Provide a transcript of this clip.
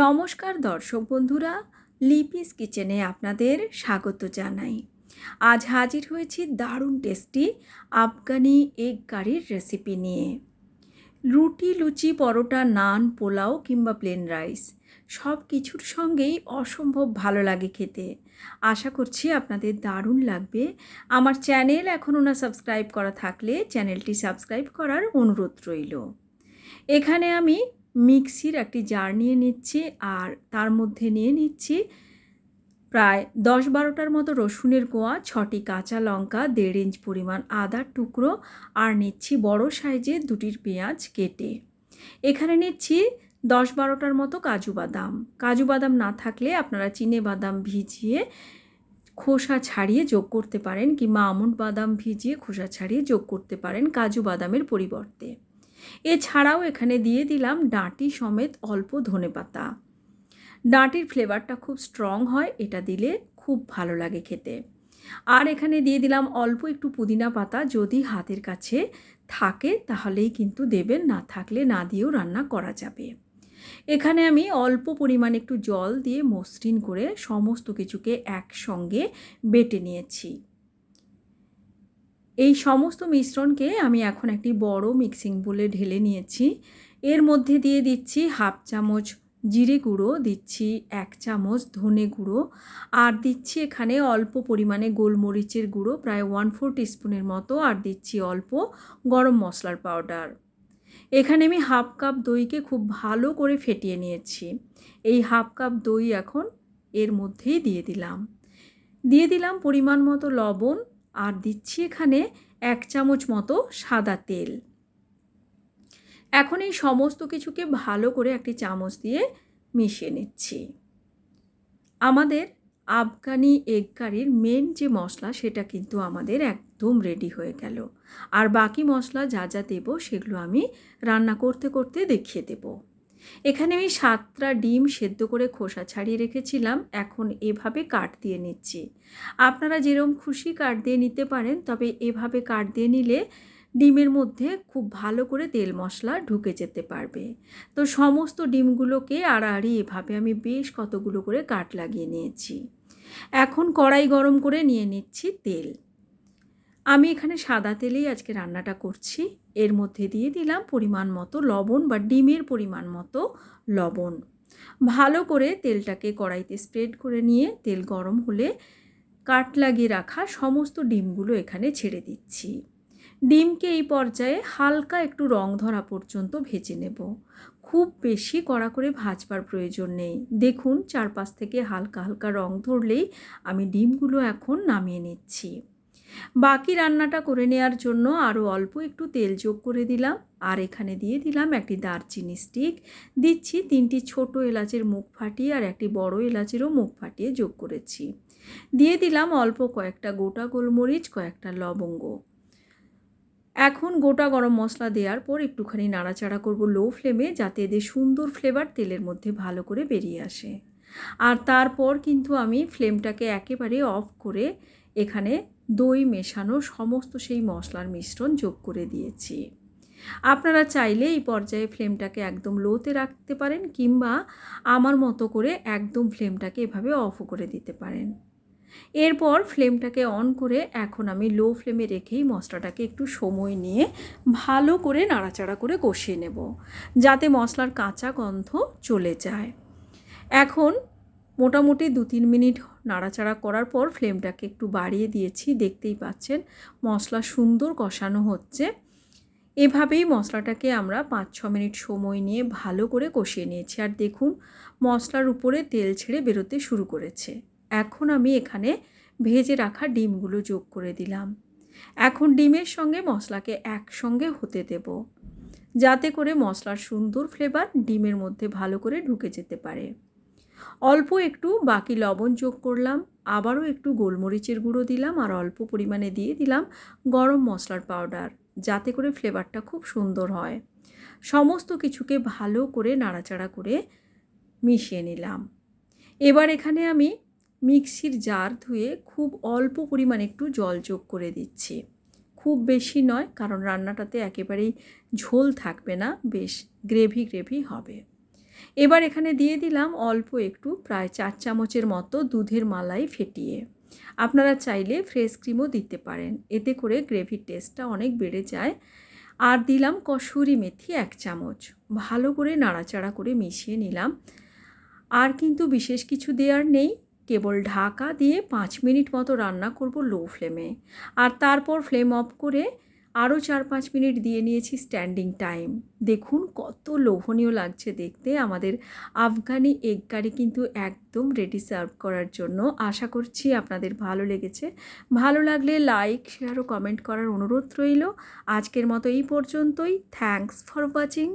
নমস্কার দর্শক বন্ধুরা, লিপিস কিচেনে আপনাদের স্বাগত জানাই। আজ হাজির হয়েছি দারুণ টেস্টি আফগানি এগ কারির রেসিপি নিয়ে। রুটি, লুচি, পরোটা, নান, পোলাও কিংবা প্লেন রাইস সব কিছুর সঙ্গেই অসম্ভব ভালো লাগে খেতে। আশা করছি আপনাদের দারুণ লাগবে। আমার চ্যানেল এখনও না সাবস্ক্রাইব করা থাকলে চ্যানেলটি সাবস্ক্রাইব করার অনুরোধ রইল। এখানে আমি মিক্সির একটি জার নিয়ে নিচ্ছি আর তার মধ্যে নিয়ে নিচ্ছি প্রায় দশ বারোটার মতো রসুনের কোয়া, ছটি কাঁচা লঙ্কা, দেড় ইঞ্চ পরিমাণ আদার টুকরো আর নিচ্ছি বড় সাইজের দুটির পেঁয়াজ কেটে। এখানে নিচ্ছি দশ বারোটার মতো কাজু বাদাম। কাজু বাদাম না থাকলে আপনারা চিনে বাদাম ভিজিয়ে খোসা ছাড়িয়ে যোগ করতে পারেন কিংবা আমন্ড বাদাম ভিজিয়ে খোসা ছাড়িয়ে যোগ করতে পারেন কাজু বাদামের পরিবর্তে। এছাড়াও এখানে দিয়ে দিলাম ডাঁটি সমেত অল্প ধনে পাতা। ডাঁটির ফ্লেভারটা খুব স্ট্রং হয়, এটা দিলে খুব ভালো লাগে খেতে। আর এখানে দিয়ে দিলাম অল্প একটু পুদিনা পাতা, যদি হাতের কাছে থাকে তাহলেই কিন্তু দেবেন, না থাকলে না দিয়েও রান্না করা যাবে। এখানে আমি অল্প পরিমাণ একটু জল দিয়ে মসৃণ করে সমস্ত কিছুকে একসঙ্গে বেটে নিয়েছি। এই সমস্ত মিশ্রণকে আমি এখন একটি বড় মিক্সিং বোলে ঢেলে নিয়েছি। এর মধ্যে দিয়ে দিচ্ছি হাফ চামচ জিরে গুঁড়ো, দিচ্ছি এক চামচ ধনে গুঁড়ো, আর দিচ্ছি এখানে অল্প পরিমাণে গোলমরিচের গুঁড়ো, প্রায় ওয়ান ফোর টিস্পুনের মতো, আর দিচ্ছি অল্প গরম মশলার পাউডার এখানে আমি হাফ কাপ দইকে খুব ভালো করে ফেটিয়ে নিয়েছি। এই হাফ কাপ দই এখন এর মধ্যেই দিয়ে দিলাম। দিয়ে দিলাম পরিমাণ মতো লবণ আর দিচ্ছি এখানে এক চামচ মতো সাদা তেল। এখন এই সমস্ত কিছুকে ভালো করে একটি চামচ দিয়ে মিশিয়ে নিচ্ছি। আমাদের আফগানি এগ কারির মেন যে মশলা, সেটা কিন্তু আমাদের একদম রেডি হয়ে গেল। আর বাকি মশলা যা যা দেবো, সেগুলো আমি রান্না করতে করতে দেখিয়ে দেবো। এখানে আমি সাতটা ডিম সেদ্ধ করে খোসা ছাড়িয়ে রেখেছিলাম, এখন এভাবে কাট দিয়ে নিচ্ছি। আপনারা যেরকম খুশি কাট দিয়ে নিতে পারেন, তবে এভাবে কাট দিয়ে নিলে ডিমের মধ্যে খুব ভালো করে তেল মশলা ঢুকে যেতে পারবে। তো সমস্ত ডিমগুলোকে আড়াআড়ি এভাবে আমি বেশ কতগুলো করে কাট লাগিয়ে নিয়েছি। এখন কড়াই গরম করে নিয়ে নিচ্ছি তেল। আমি এখানে সাদা তেলেই আজকে রান্নাটা করছি। এর মধ্যে দিয়ে দিলাম পরিমাণ মতো লবণ বা ডিমের পরিমাণ মতো লবণ। ভালো করে তেলটাকে কড়াইতে স্প্রেড করে নিয়ে তেল গরম হলে কাট লাগিয়ে রাখা সমস্ত ডিমগুলো এখানে ছেড়ে দিচ্ছি। ডিমকে এই পর্যায়ে হালকা একটু রং ধরা পর্যন্ত ভেজে নেব। খুব বেশি কড়া করে ভাজবার প্রয়োজন নেই। দেখুন, চারপাশ থেকে হালকা হালকা রং ধরলেই আমি ডিমগুলো এখন নামিয়ে নিচ্ছি। বাকি রান্নাটা করে নেওয়ার জন্য আরও অল্প একটু তেল যোগ করে দিলাম। আর এখানে দিয়ে দিলাম একটি দারচিনি স্টিক। দিচ্ছি তিনটি ছোট এলাচের মুখ ফাটিয়ে আর একটি বড় এলাচেরও মুখ ফাটিয়ে যোগ করেছি। দিয়ে দিলাম অল্প কয়েকটা গোটা গোলমরিচ, কয়েকটা লবঙ্গ। এখন গোটা গরম মশলা দেওয়ার পর একটুখানি নাড়াচাড়া করব লো ফ্লেমে যাতে এদের সুন্দর ফ্লেভার তেলের মধ্যে ভালো করে বেরিয়ে আসে। আর তারপর কিন্তু আমি ফ্লেমটাকে একেবারে অফ করে এখানে দই মেশানো সমস্ত সেই মশলার মিশ্রণ যোগ করে দিয়েছি। আপনারা চাইলে এই পর্যায়ে ফ্লেমটাকে একদম লোতে রাখতে পারেন কিংবা আমার মতো করে একদম ফ্লেমটাকে এভাবে অফও করে দিতে পারেন। এরপর ফ্লেমটাকে অন করে এখন আমি লো ফ্লেমে রেখেই মশলাটাকে একটু সময় নিয়ে ভালো করে নাড়াচাড়া করে কষিয়ে নেব, যাতে মশলার কাঁচা গন্ধ চলে যায়। এখন মোটামুটি দু তিন মিনিট নাড়াচাড়া করার পর ফ্লেমটাকে একটু বাড়িয়ে দিয়েছি, দেখতেই পাচ্ছেন। মশলা সুন্দর কষানো হচ্ছে। এভাবেই মশলাটাকে আমরা পাঁচ ছ মিনিট সময় নিয়ে ভালো করে কষিয়ে নিয়েছি। আর দেখুন, মশলার উপরে তেল ছেড়ে বেরোতে শুরু করেছে। এখন আমি এখানে ভেজে রাখা ডিমগুলো যোগ করে দিলাম। এখন ডিমের সঙ্গে মশলাকে একসঙ্গে হতে দেব, যাতে করে মশলার সুন্দর ফ্লেভার ডিমের মধ্যে ভালো করে ঢুকে যেতে পারে। অল্প একটু বাকি লবণ যোগ করলাম, আবারও একটু গোলমরিচের গুঁড়ো দিলাম আর অল্প পরিমাণে দিয়ে দিলাম গরম মশলার পাউডার যাতে করে ফ্লেভারটা খুব সুন্দর হয়। সমস্ত কিছুকে ভালো করে নাড়াচাড়া করে মিশিয়ে নিলাম। এবার এখানে আমি মিক্সির জার ধুয়ে খুব অল্প পরিমাণ একটু জল যোগ করে দিচ্ছি। খুব বেশি নয়, কারণ রান্নাটাতে একেবারেই ঝোল থাকবে না, বেশ গ্রেভি গ্রেভি হবে। এবার এখানে দিয়ে দিলাম অল্প একটু, প্রায় চার চামচের মতো দুধের মালাই ফেটিয়ে। আপনারা চাইলে ফ্রেশ ক্রিমও দিতে পারেন, এতে করে গ্রেভির টেস্টটা অনেক বেড়ে যায়। আর দিলাম কসুরি মেথি এক চামচ, ভালো করে নাড়াচাড়া করে মিশিয়ে নিলাম। আর কিন্তু বিশেষ কিছু দেওয়ার নেই, কেবল ঢাকা দিয়ে পাঁচ মিনিট মতো রান্না করব লো ফ্লেমে। আর তারপর ফ্লেম অফ করে আরও চার পাঁচ মিনিট দিয়ে নিয়েছি স্ট্যান্ডিং টাইম। দেখুন কত লোভনীয় লাগছে দেখতে। আমাদের আফগানি এগ কারি কিন্তু একদম রেডি সার্ভ করার জন্য। আশা করছি আপনাদের ভালো লেগেছে। ভালো লাগলে লাইক শেয়ার ও কমেন্ট করার অনুরোধ রইল। আজকের মতো এই পর্যন্তই। Thanks for watching